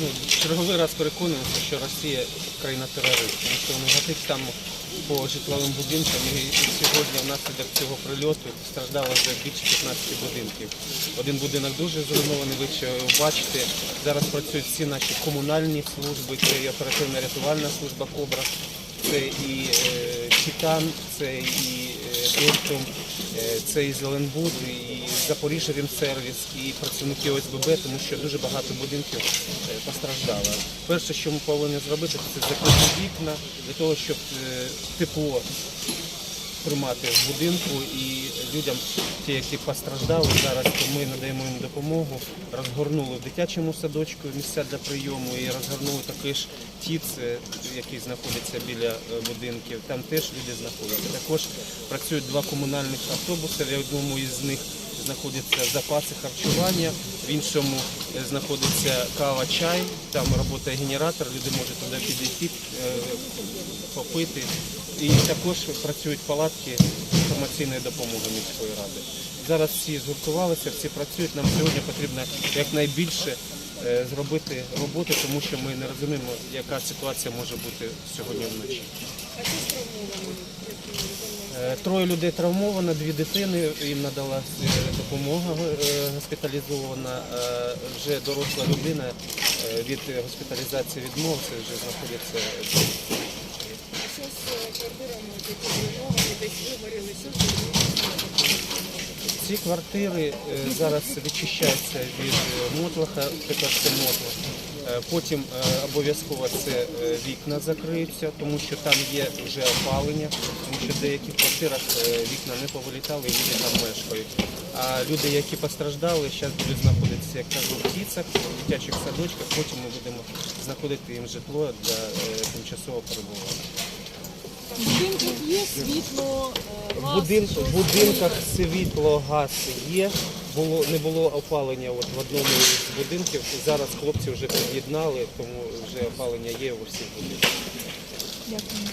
ну, черговий раз переконуємося, що Росія країна терорист, тому що вони там по житловим будинкам і, сьогодні внаслідок цього прильоту страждало вже більше 15 будинків. Один будинок дуже зруйнований, ви бачите. Зараз працюють всі наші комунальні служби, це і оперативна рятувальна служба Кобра, це і е, Титан, це і Ортум, е, це і Зеленбуд, і Запоріжжя Рімсервіс, і працівники ОСББ, тому що дуже багато будинків е, постраждало. Перше, що ми повинні зробити, це закрити вікна для того, щоб е, тепло тримати в будинку і людям, ті, які постраждали зараз, то ми надаємо їм допомогу. Розгорнули в дитячому садочку місця для прийому і розгорнули такий ж ТІЦ, е, який знаходиться біля е, будинків. Там теж люди знаходяться. Також працюють два комунальних автобуси. В одному із них знаходяться запаси харчування, в іншому е, знаходиться кава, чай, там працює генератор, люди можуть туди підійти, е, попити. І також працюють палатки інформаційної допомоги міської ради. Зараз всі згуртувалися, всі працюють. Нам сьогодні потрібно якнайбільше е, зробити роботи, тому що ми не розуміємо, яка ситуація може бути сьогодні вночі. Е, Троє людей травмовано, дві дитини, їм надала е, допомога е, госпіталізована. Вже доросла людина від госпіталізації відмовився, вже знаходиться. Що з квартирами, які десь? Ці квартири зараз відчищаються від мотлаха, тепер це мотлах. Е, Потім е, обов'язково це е, вікна закриються, тому що там є вже опалення, тому що в деяких квартирах вікна не повилітали і люди там мешкають. А люди, які постраждали, зараз будуть знаходитися, як кажу, в тіцах, в дитячих садочках, потім ми будемо знаходити їм житло для тимчасового перебування. В будинках є світло, газ, в будинках світло, газ є. Було не було опалення от в одному з будинків. Зараз хлопці вже під'єднали, тому вже опалення є у всіх будинках. Дякую.